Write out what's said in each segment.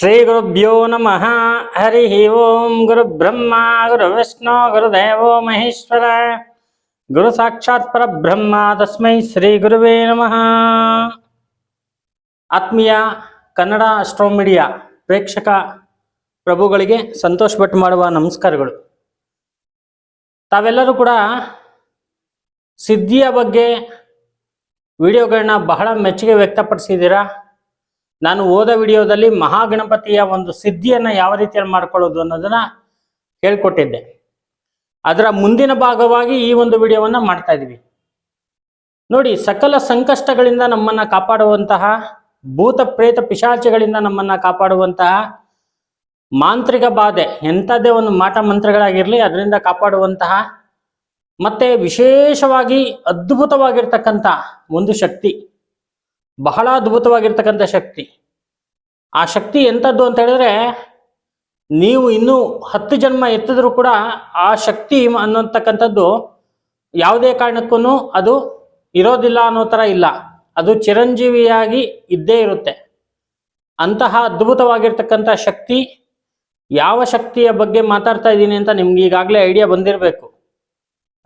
ಶ್ರೀ ಗುರುಭ್ಯೋ ನಮಃ. ಹರಿ ಓಂ ಗುರು ಬ್ರಹ್ಮ, ಗುರು ವಿಷ್ಣು ಗುರುದೇವೋ ಮಹೇಶ್ವರ. ಗುರು ಸಾಕ್ಷಾತ್ ಪರಬ್ರಹ್ಮ, ತಸ್ಮೈ ಶ್ರೀ ಗುರುವೇ ನಮಃ. ಆತ್ಮೀಯ ಕನ್ನಡ ಅಸ್ಟ್ರೋ ಮೀಡಿಯಾ ಪ್ರೇಕ್ಷಕ ಪ್ರಭುಗಳಿಗೆ ಸಂತೋಷ್ ಭಟ್ ಮಾಡುವ ನಮಸ್ಕಾರಗಳು. ತಾವೆಲ್ಲರೂ ಕೂಡ ಸಿದ್ಧಿಯ ಬಗ್ಗೆ ವಿಡಿಯೋಗಳನ್ನ ಬಹಳ ಮೆಚ್ಚುಗೆ ವ್ಯಕ್ತಪಡಿಸಿದ್ದೀರಾ? ನಾನು ಓದ ವಿಡಿಯೋದಲ್ಲಿ ಮಹಾಗಣಪತಿಯ ಒಂದು ಸಿದ್ಧಿಯನ್ನು ಯಾವ ರೀತಿಯಲ್ಲಿ ಮಾಡ್ಕೊಳ್ಳೋದು ಅನ್ನೋದನ್ನ ಹೇಳ್ಕೊಟ್ಟಿದ್ದೆ. ಅದರ ಮುಂದಿನ ಭಾಗವಾಗಿ ಈ ಒಂದು ವಿಡಿಯೋವನ್ನ ಮಾಡ್ತಾ ಇದ್ದೀವಿ ನೋಡಿ, ಸಕಲ ಸಂಕಷ್ಟಗಳಿಂದ ನಮ್ಮನ್ನ ಕಾಪಾಡುವಂತಹ, ಭೂತ ಪ್ರೇತ ಪಿಶಾಚಿಗಳಿಂದ ನಮ್ಮನ್ನ ಕಾಪಾಡುವಂತಹ ಮಾಂತ್ರಿಕ ಬಾಧೆ, ಎಂಥದ್ದೇ ಒಂದು ಮಾಟ ಮಂತ್ರಗಳಾಗಿರಲಿ, ಅದರಿಂದ ಕಾಪಾಡುವಂತಹ ಮತ್ತೆ ವಿಶೇಷವಾಗಿ ಅದ್ಭುತವಾಗಿರ್ತಕ್ಕಂಥ ಒಂದು ಶಕ್ತಿ. ಬಹಳ ಅದ್ಭುತವಾಗಿರ್ತಕ್ಕಂಥ ಶಕ್ತಿ. ಆ ಶಕ್ತಿ ಎಂಥದ್ದು ಅಂತ ಹೇಳಿದ್ರೆ, ನೀವು ಇನ್ನೂ ಹತ್ತು ಜನ್ಮ ಎತ್ತಿದ್ರೂ ಕೂಡ ಆ ಶಕ್ತಿ ಅನ್ನೋತಕ್ಕಂಥದ್ದು ಯಾವುದೇ ಕಾರಣಕ್ಕೂ ಅದು ಇರೋದಿಲ್ಲ ಅನ್ನೋ ಥರ ಇಲ್ಲ. ಅದು ಚಿರಂಜೀವಿಯಾಗಿ ಇದ್ದೇ ಇರುತ್ತೆ. ಅಂತಹ ಅದ್ಭುತವಾಗಿರ್ತಕ್ಕಂಥ ಶಕ್ತಿ ಯಾವ ಶಕ್ತಿಯ ಬಗ್ಗೆ ಮಾತಾಡ್ತಾ ಇದ್ದೀನಿ ಅಂತ ನಿಮ್ಗೆ ಈಗಾಗಲೇ ಐಡಿಯಾ ಬಂದಿರಬೇಕು.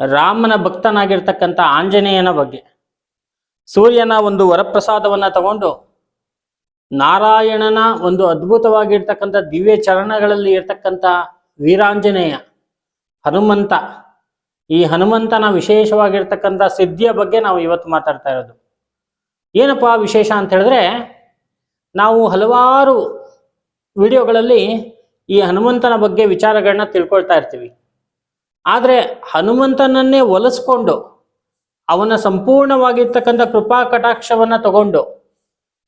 ರಾಮನ ಭಕ್ತನಾಗಿರ್ತಕ್ಕಂಥ ಆಂಜನೇಯನ ಬಗ್ಗೆ. ಸೂರ್ಯನ ಒಂದು ವರಪ್ರಸಾದವನ್ನ ತಗೊಂಡು ನಾರಾಯಣನ ಒಂದು ಅದ್ಭುತವಾಗಿರ್ತಕ್ಕಂಥ ದಿವ್ಯ ಚರಣಗಳಲ್ಲಿ ಇರ್ತಕ್ಕಂಥ ವೀರಾಂಜನೇಯ ಹನುಮಂತ. ಈ ಹನುಮಂತನ ವಿಶೇಷವಾಗಿರ್ತಕ್ಕಂಥ ಸಿದ್ಧಿಯ ಬಗ್ಗೆ ನಾವು ಇವತ್ತು ಮಾತಾಡ್ತಾ ಇರೋದು. ಏನಪ್ಪಾ ವಿಶೇಷ ಅಂತ ಹೇಳಿದ್ರೆ ನಾವು ಹಲವಾರು ವಿಡಿಯೋಗಳಲ್ಲಿ ಈ ಹನುಮಂತನ ಬಗ್ಗೆ ವಿಚಾರಗಳನ್ನ ತಿಳ್ಕೊಳ್ತಾ ಇರ್ತೀವಿ. ಆದರೆ ಹನುಮಂತನನ್ನೇ ಒಲಿಸ್ಕೊಂಡು ಅವನ ಸಂಪೂರ್ಣವಾಗಿರ್ತಕ್ಕಂಥ ಕೃಪಾ ಕಟಾಕ್ಷವನ್ನ ತಗೊಂಡು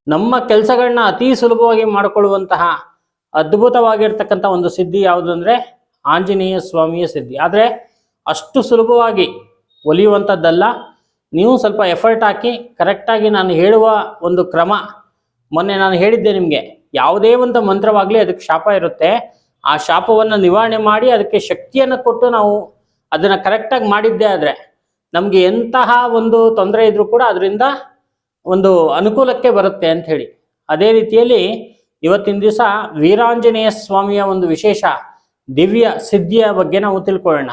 ನಮ್ಮ ಕೆಲಸಗಳನ್ನ ಅತಿ ಸುಲಭವಾಗಿ ಮಾಡಿಕೊಳ್ಳುವಂತಹ ಅದ್ಭುತವಾಗಿರ್ತಕ್ಕಂಥ ಒಂದು ಸಿದ್ಧಿ ಯಾವುದು ಅಂದ್ರೆ ಆಂಜನೇಯ ಸ್ವಾಮಿಯ ಸಿದ್ಧಿ. ಆದರೆ ಅಷ್ಟು ಸುಲಭವಾಗಿ ಒಲಿಯುವಂಥದ್ದಲ್ಲ. ನೀವು ಸ್ವಲ್ಪ ಎಫರ್ಟ್ ಹಾಕಿ ಕರೆಕ್ಟಾಗಿ ನಾನು ಹೇಳುವ ಒಂದು ಕ್ರಮ. ಮೊನ್ನೆ ನಾನು ಹೇಳಿದ್ದೆ ನಿಮಗೆ, ಯಾವುದೇ ಒಂದು ಮಂತ್ರವಾಗಲಿ ಅದಕ್ಕೆ ಶಾಪ ಇರುತ್ತೆ. ಆ ಶಾಪವನ್ನು ನಿವಾರಣೆ ಮಾಡಿ ಅದಕ್ಕೆ ಶಕ್ತಿಯನ್ನು ಕೊಟ್ಟು ನಾವು ಅದನ್ನು ಕರೆಕ್ಟಾಗಿ ಮಾಡಿದ್ದೇ ಆದರೆ ನಮಗೆ ಎಂತಹ ಒಂದು ತೊಂದರೆ ಇದ್ರೂ ಕೂಡ ಅದರಿಂದ ಒಂದು ಅನುಕೂಲಕ್ಕೆ ಬರುತ್ತೆ ಅಂತ ಹೇಳಿ. ಅದೇ ರೀತಿಯಲ್ಲಿ ಇವತ್ತಿನ ದಿವಸ ವೀರಾಂಜನೇಯ ಸ್ವಾಮಿಯ ಒಂದು ವಿಶೇಷ ದಿವ್ಯ ಸಿದ್ಧಿಯ ಬಗ್ಗೆ ನಾವು ತಿಳ್ಕೊಳ್ಳೋಣ.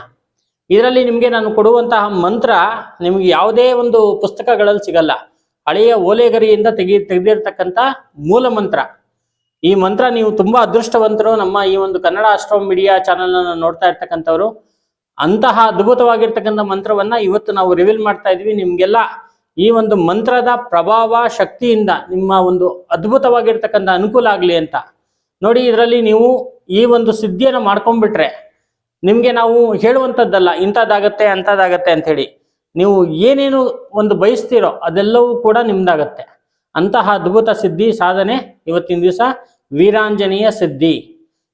ಇದರಲ್ಲಿ ನಿಮಗೆ ನಾನು ಕೊಡುವಂತಹ ಮಂತ್ರ ನಿಮಗೆ ಯಾವುದೇ ಒಂದು ಪುಸ್ತಕಗಳಲ್ಲಿ ಸಿಗಲ್ಲ. ಹಳೆಯ ಓಲೆಗರಿಯಿಂದ ತೆಗಿ, ತೆಗೆದಿರ್ತಕ್ಕಂಥ ಮೂಲ ಮಂತ್ರ. ಈ ಮಂತ್ರ ನೀವು ತುಂಬಾ ಅದೃಷ್ಟವಂತರು. ನಮ್ಮ ಈ ಒಂದು ಕನ್ನಡ ಅಷ್ಟೋ ಮೀಡಿಯಾ ಚಾನೆಲ್ ನೋಡ್ತಾ ಇರ್ತಕ್ಕಂಥವ್ರು. ಅಂತಹ ಅದ್ಭುತವಾಗಿರ್ತಕ್ಕಂಥ ಮಂತ್ರವನ್ನ ಇವತ್ತು ನಾವು ರಿವೀಲ್ ಮಾಡ್ತಾ ಇದೀವಿ. ನಿಮ್ಗೆಲ್ಲ ಈ ಒಂದು ಮಂತ್ರದ ಪ್ರಭಾವ, ಶಕ್ತಿಯಿಂದ ನಿಮ್ಮ ಒಂದು ಅದ್ಭುತವಾಗಿರ್ತಕ್ಕಂಥ ಅನುಕೂಲ ಆಗಲಿ ಅಂತ. ನೋಡಿ, ಇದರಲ್ಲಿ ನೀವು ಈ ಒಂದು ಸಿದ್ಧಿಯನ್ನು ಮಾಡ್ಕೊಂಡ್ಬಿಟ್ರೆ ನಿಮಗೆ ನಾವು ಹೇಳುವಂಥದ್ದಲ್ಲ, ಇಂಥದ್ದಾಗತ್ತೆ, ಅಂಥದ್ದಾಗತ್ತೆ ಅಂತ ಹೇಳಿ ನೀವು ಏನೇನು ಒಂದು ಬಯಸ್ತೀರೋ ಅದೆಲ್ಲವೂ ಕೂಡ ನಿಮ್ದಾಗತ್ತೆ. ಅಂತಹ ಅದ್ಭುತ ಸಿದ್ಧಿ, ಸಾಧನೆ ಇವತ್ತಿನ ದಿವಸ ವೀರಾಂಜನೇಯ ಸಿದ್ಧಿ.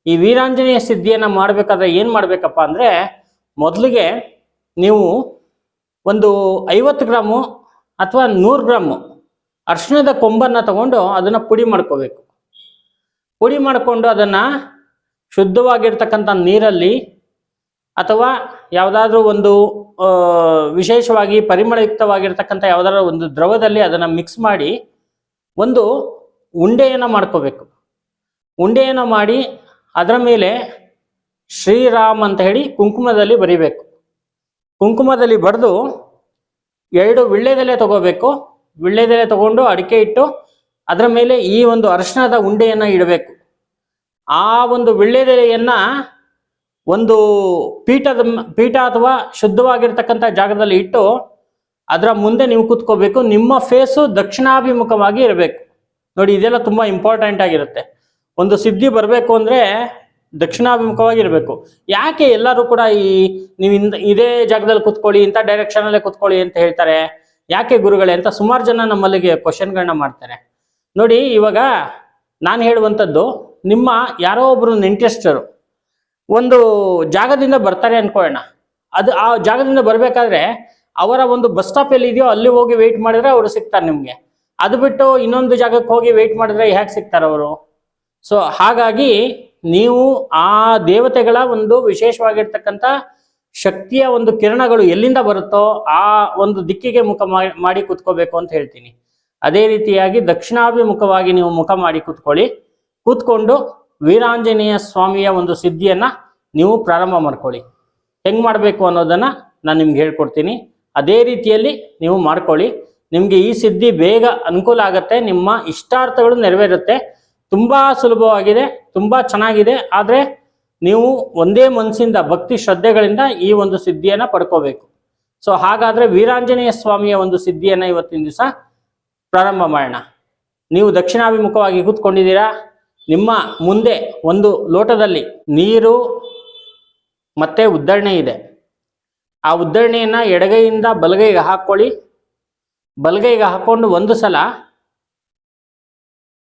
ಈ ವೀರಾಂಜನೇಯ ಸಿದ್ಧಿಯನ್ನು ಮಾಡಬೇಕಾದ್ರೆ ಏನು ಮಾಡಬೇಕಪ್ಪ ಅಂದ್ರೆ ಮೊದಲಿಗೆ ನೀವು ಒಂದು ಐವತ್ತು ಗ್ರಾಮು ಅಥವಾ ನೂರು ಗ್ರಾಮು ಅರಿಶಿಣದ ಕೊಂಬನ್ನು ತಗೊಂಡು ಅದನ್ನು ಪುಡಿ ಮಾಡ್ಕೋಬೇಕು. ಪುಡಿ ಮಾಡಿಕೊಂಡು ಅದನ್ನು ಶುದ್ಧವಾಗಿರ್ತಕ್ಕಂಥ ನೀರಲ್ಲಿ ಅಥವಾ ಯಾವುದಾದ್ರೂ ಒಂದು ವಿಶೇಷವಾಗಿ ಪರಿಮಳಯುಕ್ತವಾಗಿರ್ತಕ್ಕಂಥ ಯಾವುದಾದ್ರೂ ಒಂದು ದ್ರವದಲ್ಲಿ ಅದನ್ನು ಮಿಕ್ಸ್ ಮಾಡಿ ಒಂದು ಉಂಡೆಯನ್ನು ಮಾಡ್ಕೋಬೇಕು. ಉಂಡೆಯನ್ನು ಮಾಡಿ ಅದರ ಮೇಲೆ ಶ್ರೀರಾಮ್ ಅಂತ ಹೇಳಿ ಕುಂಕುಮದಲ್ಲಿ ಬರಿಬೇಕು. ಕುಂಕುಮದಲ್ಲಿ ಬರೆದು ಎರಡು ವಿಳ್ಳೆದೆಲೆ ತಗೋಬೇಕು. ವಿಳ್ಳೆದೆಲೆ ತಗೊಂಡು ಅಡಿಕೆ ಇಟ್ಟು ಅದರ ಮೇಲೆ ಈ ಒಂದು ಅರಿಶಿಣದ ಉಂಡೆಯನ್ನು ಇಡಬೇಕು. ಆ ಒಂದು ವಿಳ್ಳೆದೆಲೆಯನ್ನ ಒಂದು ಪೀಠದ ಪೀಠ ಅಥವಾ ಶುದ್ಧವಾಗಿರ್ತಕ್ಕಂಥ ಜಾಗದಲ್ಲಿ ಇಟ್ಟು ಅದರ ಮುಂದೆ ನೀವು ಕೂತ್ಕೋಬೇಕು. ನಿಮ್ಮ ಫೇಸು ದಕ್ಷಿಣಾಭಿಮುಖವಾಗಿ ಇರಬೇಕು. ನೋಡಿ, ಇದೆಲ್ಲ ತುಂಬಾ ಇಂಪಾರ್ಟೆಂಟ್ ಆಗಿರುತ್ತೆ. ಒಂದು ಸಿದ್ಧಿ ಬರಬೇಕು ಅಂದ್ರೆ ದಕ್ಷಿಣಾಭಿಮುಖವಾಗಿ ಇರಬೇಕು ಯಾಕೆ ಎಲ್ಲರೂ ಕೂಡ ಈ ನೀವು ಇಂದ ಇದೇ ಜಾಗದಲ್ಲಿ ಕುತ್ಕೊಳ್ಳಿ, ಇಂಥ ಡೈರೆಕ್ಷನ್ ಅಲ್ಲೇ ಕುತ್ಕೊಳ್ಳಿ ಅಂತ ಹೇಳ್ತಾರೆ? ಯಾಕೆ ಗುರುಗಳೇ ಅಂತ ಸುಮಾರು ಜನ ನಮ್ಮಲ್ಲಿಗೆ ಕ್ವಶನ್ಗಳನ್ನ ಮಾಡ್ತಾರೆ. ನೋಡಿ, ಇವಾಗ ನಾನು ಹೇಳುವಂಥದ್ದು, ನಿಮ್ಮ ಯಾರೋ ಒಬ್ರು ನೆಂಟೆಸ್ಟರು ಒಂದು ಜಾಗದಿಂದ ಬರ್ತಾರೆ ಅನ್ಕೊಳ್ಳೋಣ. ಅದು ಆ ಜಾಗದಿಂದ ಬರಬೇಕಾದ್ರೆ ಅವರ ಒಂದು ಬಸ್ ಸ್ಟಾಪ್ ಎಲ್ಲಿ ಇದೆಯೋ ಅಲ್ಲಿ ಹೋಗಿ ವೆಯ್ಟ್ ಮಾಡಿದ್ರೆ ಅವರು ಸಿಗ್ತಾರೆ ನಿಮಗೆ. ಅದು ಬಿಟ್ಟು ಇನ್ನೊಂದು ಜಾಗಕ್ಕೆ ಹೋಗಿ ವೆಯ್ಟ್ ಮಾಡಿದ್ರೆ ಹೇಗೆ ಸಿಗ್ತಾರೆ ಅವರು? ಸೊ ಹಾಗಾಗಿ ನೀವು ಆ ದೇವತೆಗಳ ಒಂದು ವಿಶೇಷವಾಗಿರ್ತಕ್ಕಂಥ ಶಕ್ತಿಯ ಒಂದು ಕಿರಣಗಳು ಎಲ್ಲಿಂದ ಬರುತ್ತೋ ಆ ಒಂದು ದಿಕ್ಕಿಗೆ ಮುಖ ಮಾಡಿ ಕೂತ್ಕೋಬೇಕು ಅಂತ ಹೇಳ್ತೀನಿ. ಅದೇ ರೀತಿಯಾಗಿ ದಕ್ಷಿಣಾಭಿಮುಖವಾಗಿ ನೀವು ಮುಖ ಮಾಡಿ ಕೂತ್ಕೊಳ್ಳಿ. ಕೂತ್ಕೊಂಡು ವೀರಾಂಜನೇಯ ಸ್ವಾಮಿಯ ಒಂದು ಸಿದ್ಧಿಯನ್ನ ನೀವು ಪ್ರಾರಂಭ ಮಾಡ್ಕೊಳ್ಳಿ. ಹೆಂಗ್ ಮಾಡಬೇಕು ಅನ್ನೋದನ್ನ ನಾನು ನಿಮ್ಗೆ ಹೇಳ್ಕೊಡ್ತೀನಿ. ಅದೇ ರೀತಿಯಲ್ಲಿ ನೀವು ಮಾಡ್ಕೊಳ್ಳಿ. ನಿಮಗೆ ಈ ಸಿದ್ಧಿ ಬೇಗ ಅನುಕೂಲ ಆಗತ್ತೆ, ನಿಮ್ಮ ಇಷ್ಟಾರ್ಥಗಳು ನೆರವೇರುತ್ತೆ. ತುಂಬಾ ಸುಲಭವಾಗಿದೆ. ತುಂಬಾ ಚೆನ್ನಾಗಿದೆ. ಆದರೆ ನೀವು ಒಂದೇ ಮನಸ್ಸಿಂದ, ಭಕ್ತಿ ಶ್ರದ್ಧೆಗಳಿಂದ ಈ ಒಂದು ಸಿದ್ಧಿಯನ್ನು ಪಡ್ಕೋಬೇಕು. ಸೊ ಹಾಗಾದ್ರೆ ವೀರಾಂಜನೇಯ ಸ್ವಾಮಿಯ ಒಂದು ಸಿದ್ಧಿಯನ್ನು ಇವತ್ತಿನ ದಿವಸ ಪ್ರಾರಂಭ ಮಾಡೋಣ. ನೀವು ದಕ್ಷಿಣಾಭಿಮುಖವಾಗಿ ಕೂತ್ಕೊಂಡಿದ್ದೀರಾ? ನಿಮ್ಮ ಮುಂದೆ ಒಂದು ಲೋಟದಲ್ಲಿ ನೀರು ಮತ್ತೆ ಉದ್ದರಣೆ ಇದೆ. ಆ ಉದ್ದರಣೆಯನ್ನ ಎಡಗೈಯಿಂದ ಬಲಗೈಗೆ ಹಾಕೊಳ್ಳಿ. ಬಲಗೈಗೆ ಹಾಕೊಂಡು ಒಂದು ಸಲ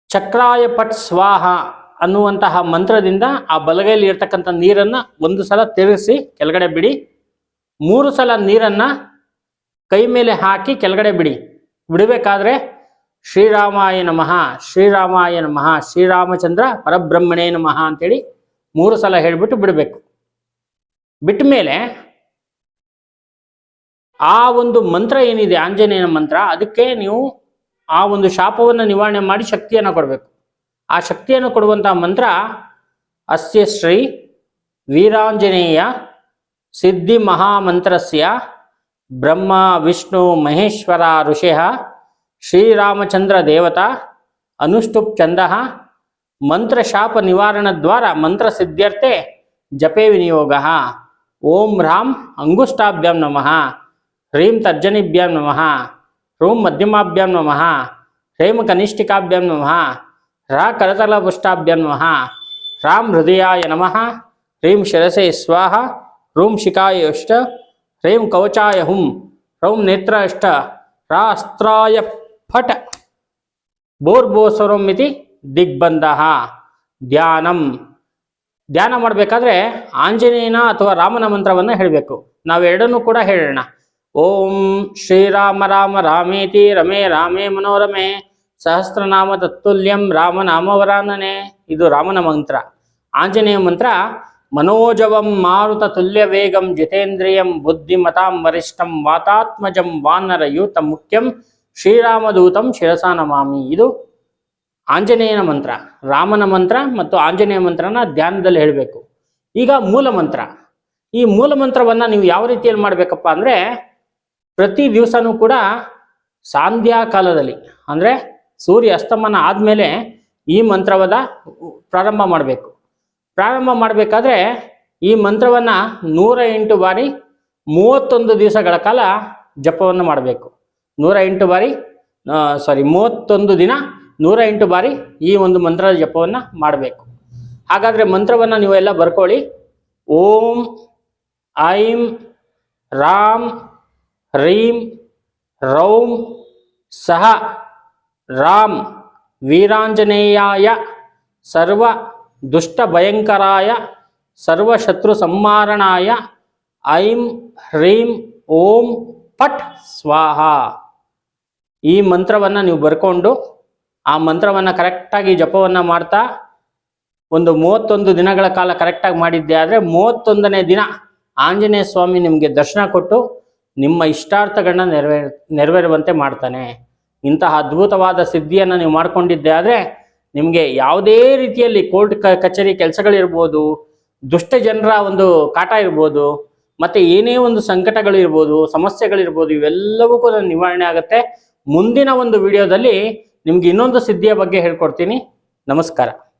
ಚಕ್ರಾಯ ಪಟ್ ಸ್ವಾಹ ಅನ್ನುವಂತಹ ಮಂತ್ರದಿಂದ ಆ ಬಲಗೈಲಿ ಇರ್ತಕ್ಕಂಥ ನೀರನ್ನ ಒಂದು ಸಲ ತಿರುಗಿಸಿ ಕೆಳಗಡೆ ಬಿಡಿ. ಮೂರು ಸಲ ನೀರನ್ನ ಕೈ ಮೇಲೆ ಹಾಕಿ ಕೆಳಗಡೆ ಬಿಡಿ. ಬಿಡಬೇಕಾದ್ರೆ ಶ್ರೀರಾಮಾಯ ನಮಃ ಶ್ರೀರಾಮಾಯ ನಮಃ, ಶ್ರೀರಾಮಚಂದ್ರ ಪರಬ್ರಹ್ಮಣೇ ನಮಃ ಅಂತೇಳಿ ಮೂರು ಸಲ ಹೇಳ್ಬಿಟ್ಟು ಬಿಡಬೇಕು. ಬಿಟ್ಟ ಮೇಲೆ ಆ ಒಂದು ಮಂತ್ರ ಏನಿದೆ, ಆಂಜನೇಯನ ಮಂತ್ರ, ಅದಕ್ಕೆ ನೀವು ಆ ಒಂದು ಶಾಪವನ್ನು ನಿವಾರಣೆ ಮಾಡಿ ಶಕ್ತಿಯನ್ನು ಕೊಡಬೇಕು. ಆ ಶಕ್ತಿಯನ್ನು ಕೊಡುವಂತಹ ಮಂತ್ರ ಅಸ್ಯ ಶ್ರೀ ವೀರಾಂಜನೇಯ ಸಿದ್ಧಿ ಮಹಾಮಂತ್ರಸ್ಯ ಬ್ರಹ್ಮ, ವಿಷ್ಣು, ಮಹೇಶ್ವರ ಋಷಿಃ ಶ್ರೀರಾಮಚಂದ್ರ ದೇವತಾ ಅನುಷ್ಟುಪ್ ಚಂದ, ಮಂತ್ರಶಾಪ ನಿವಾರಣದ್ವಾರ ಮಂತ್ರಸಿದ್ಧ್ಯರ್ಥೆ ಜಪೇ ವಿನಿಯೋಗ. ಓಂ ರಾಮ್ ಅಂಗುಷ್ಟಾಭ್ಯಾಂ ನಮಃ. ಹ್ರೀಂ ತರ್ಜನಿಭ್ಯಾಂ ನಮಃ. ಹ್ರೂಂ ಮಧ್ಯಮಾಭ್ಯಾಂ ನಮಃ. ಹ್ರೇಮ ಕನಿಷ್ಠಿಕಾಭ್ಯಾಂ ನಮಃ. ರಾ ಕರತಲ ನಮಃ ರಾಮ್ ಹೃದಯಾಯ ನಮಃ ಹ್ರೀಂ ಶಿರಸೆ ಸ್ವಾಹ ರೂಂ ಶಿಖಾಯ ಅಷ್ಟ ಹ್ರೀಂ ಕವಚಾಯ ಹುಂ ರೌಂ ನೇತ್ರ ಅಷ್ಟ ರಾ ಅಸ್ತ್ರಾಯ ಫಟ್ ಬೋರ್ಬೋಸರಂ ಇತಿ ದಿಗ್ಬಂಧ ಧ್ಯಾನಂ ಧ್ಯಾನ ಮಾಡಬೇಕಾದ್ರೆ ಆಂಜನೇಯನ ಅಥವಾ ರಾಮನ ಮಂತ್ರವನ್ನು ಹೇಳಬೇಕು. ನಾವೆರಡನ್ನೂ ಕೂಡ ಹೇಳೋಣ. ಓಂ ಶ್ರೀರಾಮ ರಾಮ ರಾಮೇತಿ ರಮೇ ರಾಮೇ ಮನೋರಮೆ. ಸಹಸ್ರನಾಮ ತತ್ತುಲ್ಯಂ ರಾಮನಾಮವರಾನನೆ. ಇದು ರಾಮನ ಮಂತ್ರ. ಆಂಜನೇಯ ಮಂತ್ರ, ಮನೋಜವಂ ಮಾರುತ ತುಲ್ಯ ವೇಗಂ ಜಿತೇಂದ್ರಿಯಂ ಬುದ್ಧಿಮತಾಂ ವರಿಷ್ಠಂ ವಾತಾತ್ಮಜಂ ವಾನರ ಯೂತ ಮುಖ್ಯಂ ಶ್ರೀರಾಮದೂತಂ ಶಿರಸಾ ನಮಾಮಿ. ಇದು ಆಂಜನೇಯನ ಮಂತ್ರ. ರಾಮನ ಮಂತ್ರ ಮತ್ತು ಆಂಜನೇಯ ಮಂತ್ರನ ಧ್ಯಾನದಲ್ಲಿ ಹೇಳಬೇಕು. ಈಗ ಮೂಲ ಮಂತ್ರ. ಈ ಮೂಲ ಮಂತ್ರವನ್ನ ನೀವು ಯಾವ ರೀತಿಯಲ್ಲಿ ಮಾಡಬೇಕಪ್ಪ ಅಂದ್ರೆ, ಪ್ರತಿ ದಿವಸನೂ ಕೂಡ ಸಾಂಧ್ಯಾ ಕಾಲದಲ್ಲಿ. ಅಂದ್ರೆ ಸೂರ್ಯ ಅಸ್ತಮನ ಆದಮೇಲೆ ಈ ಮಂತ್ರವನ್ನ ಪ್ರಾರಂಭ ಮಾಡಬೇಕು. ಪ್ರಾರಂಭ ಮಾಡಬೇಕಾದ್ರೆ ಈ ಮಂತ್ರವನ್ನ ನೂರ ಎಂಟು ಬಾರಿ ಮೂವತ್ತೊಂದು ದಿವಸಗಳ ಕಾಲ ಜಪವನ್ನು ಮಾಡಬೇಕು. ನೂರ ಎಂಟು ಬಾರಿ ಸಾರಿ ಮೂವತ್ತೊಂದು ದಿನ ನೂರ ಎಂಟು ಬಾರಿ ಈ ಒಂದು ಮಂತ್ರದ ಜಪವನ್ನು ಮಾಡಬೇಕು. ಹಾಗಾದರೆ ಮಂತ್ರವನ್ನು ನೀವೆಲ್ಲ ಬರ್ಕೊಳ್ಳಿ. ಓಂ, ಐಂ, ರಾಮ್, ರೀಂ, ರೌಂ ಸಹ ರಾಮ್ ವೀರಾಂಜನೇಯಾಯ ಸರ್ವ ದುಷ್ಟ ಭಯಂಕರಾಯ ಸರ್ವಶತ್ರು ಸಂಹಾರಣಾಯ ಐಂ ಹ್ರೀಂ ಓಂ ಪಟ್ ಸ್ವಾಹ. ಈ ಮಂತ್ರವನ್ನು ನೀವು ಬರ್ಕೊಂಡು ಆ ಮಂತ್ರವನ್ನು ಕರೆಕ್ಟಾಗಿ ಜಪವನ್ನು ಮಾಡ್ತಾ ಒಂದು ಮೂವತ್ತೊಂದು ದಿನಗಳ ಕಾಲ ಕರೆಕ್ಟಾಗಿ ಮಾಡಿದ್ದೆ ಆದರೆ ಮೂವತ್ತೊಂದನೇ ದಿನ ಆಂಜನೇಯ ಸ್ವಾಮಿ ನಿಮಗೆ ದರ್ಶನ ಕೊಟ್ಟು ನಿಮ್ಮ ಇಷ್ಟಾರ್ಥಗಳನ್ನ ನೆರವೇರ್ ನೆರವೇರುವಂತೆ ಮಾಡ್ತಾನೆ. ಇಂತಹ ಅದ್ಭುತವಾದ ಸಿದ್ಧಿಯನ್ನು ನೀವು ಮಾಡ್ಕೊಂಡಿದ್ದೆ ಆದರೆ ನಿಮಗೆ ಯಾವುದೇ ರೀತಿಯಲ್ಲಿ ಕೋರ್ಟ್ ಕಚೇರಿ ಕೆಲಸಗಳಿರ್ಬೋದು, ದುಷ್ಟ ಜನರ ಒಂದು ಕಾಟ ಇರ್ಬೋದು, ಮತ್ತೆ ಏನೇ ಒಂದು ಸಂಕಟಗಳಿರ್ಬೋದು, ಸಮಸ್ಯೆಗಳಿರ್ಬೋದು, ಇವೆಲ್ಲವೂ ಕೂಡ ನಿವಾರಣೆ ಆಗುತ್ತೆ. ಮುಂದಿನ ಒಂದು ವಿಡಿಯೋದಲ್ಲಿ ನಿಮ್ಗೆ ಇನ್ನೊಂದು ಸಿದ್ಧಿಯ ಬಗ್ಗೆ ಹೇಳ್ಕೊಡ್ತೀನಿ. ನಮಸ್ಕಾರ.